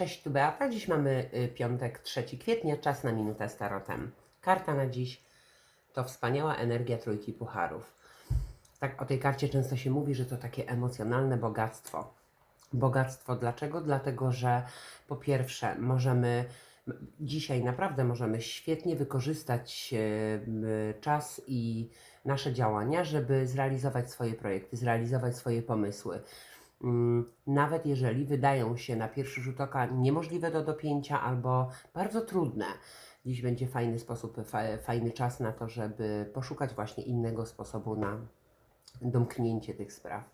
Cześć, tu Beata. Dziś mamy y, piątek, 3 kwietnia, czas na minutę z tarotem. Karta na dziś to wspaniała energia trójki pucharów. Tak o tej karcie często się mówi, że to takie emocjonalne bogactwo. Bogactwo dlaczego? Dlatego, że po pierwsze możemy dzisiaj naprawdę możemy świetnie wykorzystać m, czas i nasze działania, żeby zrealizować swoje projekty, zrealizować swoje pomysły. Mm, Nawet jeżeli wydają się na pierwszy rzut oka niemożliwe do dopięcia albo bardzo trudne, dziś będzie fajny sposób, fa- fajny czas na to, żeby poszukać właśnie innego sposobu na domknięcie tych spraw.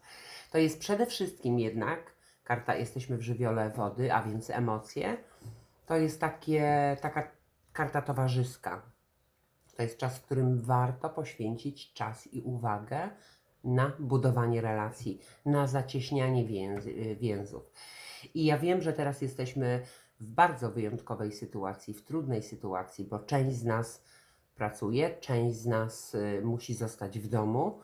To jest przede wszystkim jednak karta Jesteśmy w żywiole wody, a więc emocje. To jest takie, taka karta towarzyska. To jest czas, w którym warto poświęcić czas i uwagę na budowanie relacji, na zacieśnianie więzy, więzów. I ja wiem, że teraz jesteśmy w bardzo wyjątkowej sytuacji, w trudnej sytuacji, bo część z nas pracuje, część z nas y, musi zostać w domu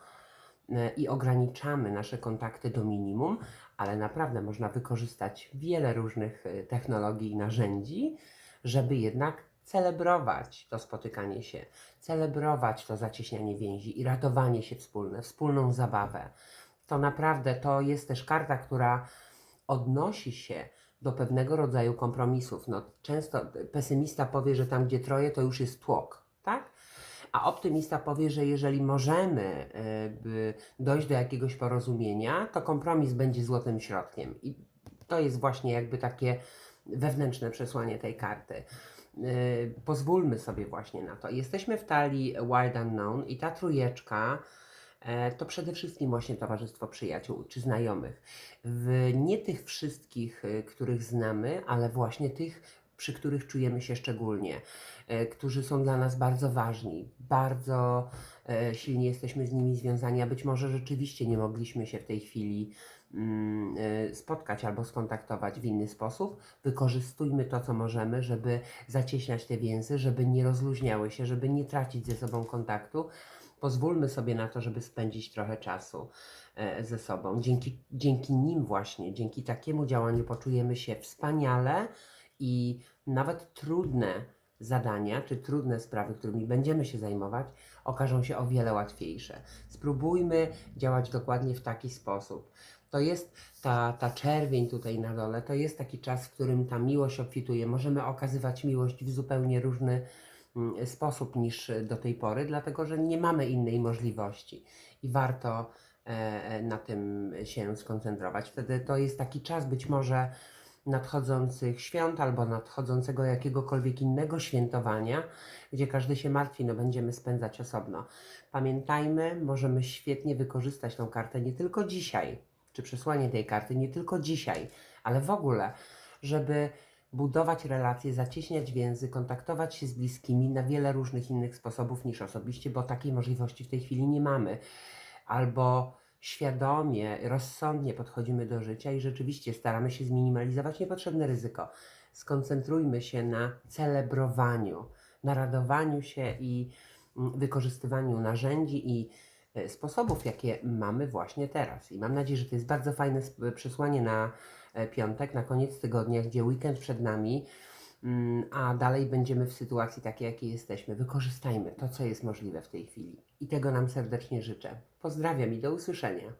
y, i ograniczamy nasze kontakty do minimum, ale naprawdę można wykorzystać wiele różnych y, technologii i narzędzi, żeby jednak celebrować to spotykanie się, celebrować to zacieśnianie więzi i ratowanie się wspólne, wspólną zabawę. To naprawdę to jest też karta, która odnosi się do pewnego rodzaju kompromisów. No, często pesymista powie, że tam gdzie troje, to już jest tłok, tak? A optymista powie, że jeżeli możemy by dojść do jakiegoś porozumienia, to kompromis będzie złotym środkiem. I to jest właśnie jakby takie wewnętrzne przesłanie tej karty. E, Pozwólmy sobie właśnie na to. Jesteśmy w talii Wild Unknown i ta trójeczka e, to przede wszystkim właśnie towarzystwo przyjaciół czy znajomych. W nie tych wszystkich, e, których znamy, ale właśnie tych, przy których czujemy się szczególnie, e, którzy są dla nas bardzo ważni, bardzo e, silnie jesteśmy z nimi związani, a być może rzeczywiście nie mogliśmy się w tej chwili spotkać albo skontaktować w inny sposób. Wykorzystujmy to, co możemy, żeby zacieśniać te więzy, żeby nie rozluźniały się, żeby nie tracić ze sobą kontaktu. Pozwólmy sobie na to, żeby spędzić trochę czasu e, ze sobą. Dzięki, dzięki nim właśnie, dzięki takiemu działaniu poczujemy się wspaniale i nawet trudne zadania czy trudne sprawy, którymi będziemy się zajmować, okażą się o wiele łatwiejsze. Spróbujmy działać dokładnie w taki sposób. To jest ta, ta czerwień tutaj na dole, to jest taki czas, w którym ta miłość obfituje. Możemy okazywać miłość w zupełnie różny mm, sposób niż do tej pory, dlatego że nie mamy innej możliwości i warto e, e, na tym się skoncentrować. Wtedy to jest taki czas być może nadchodzących świąt albo nadchodzącego jakiegokolwiek innego świętowania, gdzie każdy się martwi, no będziemy spędzać osobno. Pamiętajmy, możemy świetnie wykorzystać tą kartę nie tylko dzisiaj, czy przesłanie tej karty nie tylko dzisiaj, ale w ogóle, żeby budować relacje, zacieśniać więzy, kontaktować się z bliskimi na wiele różnych innych sposobów niż osobiście, bo takiej możliwości w tej chwili nie mamy. Albo świadomie, rozsądnie podchodzimy do życia i rzeczywiście staramy się zminimalizować niepotrzebne ryzyko. Skoncentrujmy się na celebrowaniu, na radowaniu się i mm, wykorzystywaniu narzędzi i sposobów, jakie mamy właśnie teraz. I mam nadzieję, że to jest bardzo fajne przesłanie na e, piątek, na koniec tygodnia, gdzie weekend przed nami, mm, a dalej będziemy w sytuacji takiej, jakiej jesteśmy. Wykorzystajmy to, co jest możliwe w tej chwili. I tego nam serdecznie życzę. Pozdrawiam i do usłyszenia.